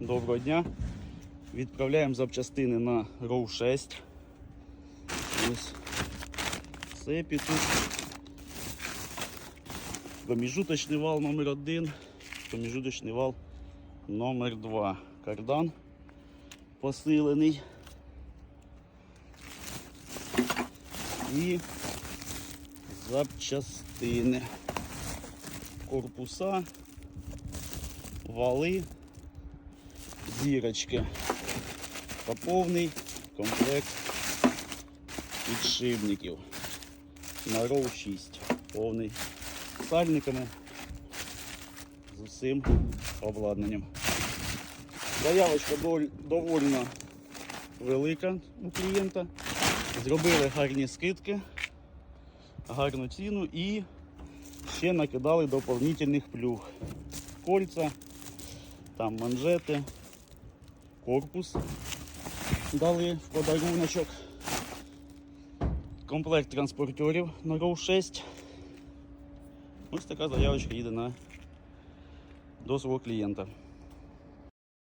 доброго дня. Відправляємо запчастини на ROW 6. Ось цепі тут. Проміжуточний вал номер 1 проміжуточний вал номер 2 Кардан посилений. І запчастини. Корпуса, вали, зірочки та повний комплект підшипників на ROW 6. Повний сальниками з усім обладнанням. Заявочка дов- доволі велика у клієнта. Зробили гарні скидки, гарну ціну і ще накидали доповнительних плюх. Кольця, там манжети, корпус дали в подаруночок. Комплект транспортерів на роу 6. Ось така заявочка їде на до свого клієнта.